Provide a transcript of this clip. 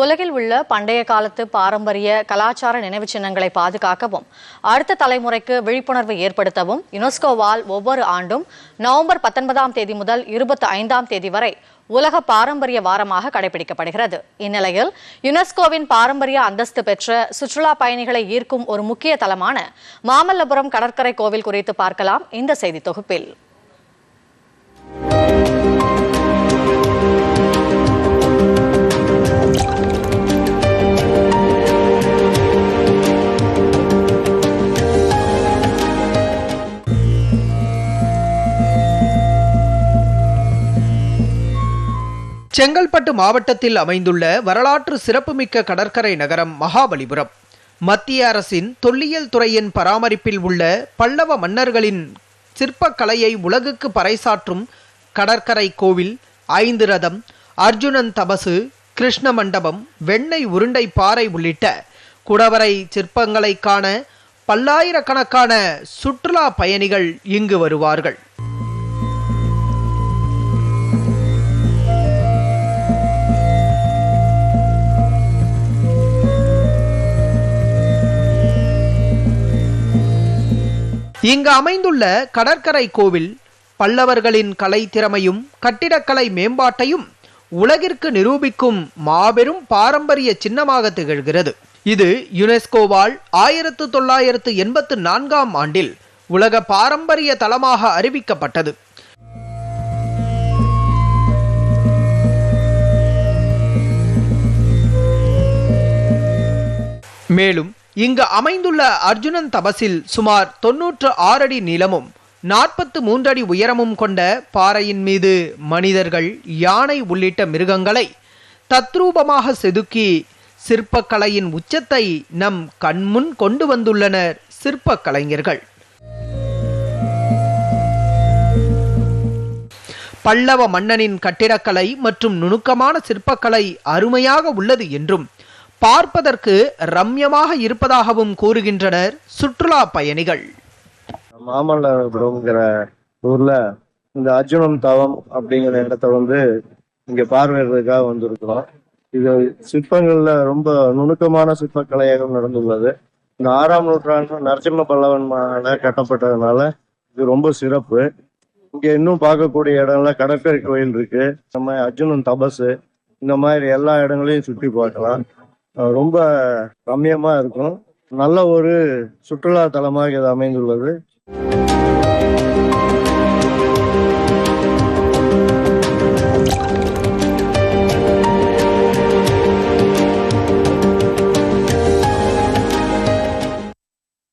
உலகில் உள்ள பண்டைய காலத்து பாரம்பரிய கலாச்சார நினைவு சின்னங்களை பாதுகாக்கவும் அடுத்த தலைமுறைக்கு விழிப்புணர்வு ஏற்படுத்தவும் யுனெஸ்கோவால் ஒவ்வொரு ஆண்டும் நவம்பர் பத்தொன்பதாம் தேதி முதல் இருபத்தி ஐந்தாம் தேதி வரை உலக பாரம்பரிய வாரமாக கடைபிடிக்கப்படுகிறது. இந்நிலையில் யுனெஸ்கோவின் பாரம்பரிய அந்தஸ்து பெற்ற சுற்றுலா பயணிகளை ஈர்க்கும் ஒரு முக்கிய தலமான மாமல்லபுரம் கடற்கரை கோவில் குறித்து பார்க்கலாம். இந்த செய்தி தொகுப்பில். செங்கல்பட்டு மாவட்டத்தில் அமைந்துள்ள வரலாற்று சிறப்புமிக்க கடற்கரை நகரம் மகாபலிபுரம். மத்திய அரசின் தொல்லியல் துறையின் பராமரிப்பில் உள்ள பல்லவ மன்னர்களின் சிற்பக்கலையை உலகுக்கு பறைசாற்றும் கடற்கரை கோவில் ஐந்து ரதம் அர்ஜுனன் தபசு கிருஷ்ண மண்டபம் வெண்ணெய் உருண்டை பாறை உள்ளிட்ட குடவரை சிற்பங்களை காண பல்லாயிரக்கணக்கான சுற்றுலா பயணிகள் இங்கு வருவார்கள். இங்கு அமைந்துள்ள கடற்கரை கோவில் பல்லவர்களின் கலை திறமையும் கட்டிடக்கலை மேம்பாட்டையும் உலகிற்கு நிரூபிக்கும் மாபெரும் பாரம்பரிய சின்னமாக திகழ்கிறது. இது யுனெஸ்கோவால் ஆயிரத்து தொள்ளாயிரத்து எண்பத்து நான்காம் ஆண்டில் உலக பாரம்பரிய தளமாக அறிவிக்கப்பட்டது. மேலும் இங்கு அமைந்துள்ள அர்ஜுனன் தபசில் சுமார் தொன்னூற்று ஆறு அடி நீளமும் நாற்பத்து மூன்றடி உயரமும் கொண்ட பாறையின் மீது மனிதர்கள் யானை உள்ளிட்ட மிருகங்களை தத்ரூபமாக செதுக்கி சிற்பக்கலையின் உச்சத்தை நம் கண்முன் கொண்டு வந்துள்ளனர் சிற்ப கலைஞர்கள் பல்லவ மன்னனின் கட்டிடக்கலை மற்றும் நுணுக்கமான சிற்பக்கலை அருமையாக உள்ளது என்றும் பார்ப்பதற்கு ரம்யமாக இருப்பதாகவும் கூறுகின்றனர் சுற்றுலா பயணிகள். மாமல்லபுரம்ங்கிற ஊர்ல இந்த அர்ஜுனன் தவம் அப்படிங்கிற இடத்த வந்து இங்க பார்வையிடுறதுக்காக வந்திருக்கிறோம். இது சிற்பங்கள்ல ரொம்ப நுணுக்கமான சிற்பக்கலையகம் நடந்துள்ளது. இந்த ஆறாம் நூற்றாண்டு நரசிம்ம பல்லவன் மால கட்டப்பட்டதுனால இது ரொம்ப சிறப்பு. இங்க இன்னும் பார்க்கக்கூடிய இடம்ல கடற்கரை கோயில் இருக்கு. நம்ம அர்ஜுனன் தபசு இந்த மாதிரி எல்லா இடங்களையும் சுற்றி பார்க்கலாம். ரொம்ப ரம்யமா இருக்கும். நல்ல ஒரு சுற்றுலா தலமாக இது அமைந்துள்ளது.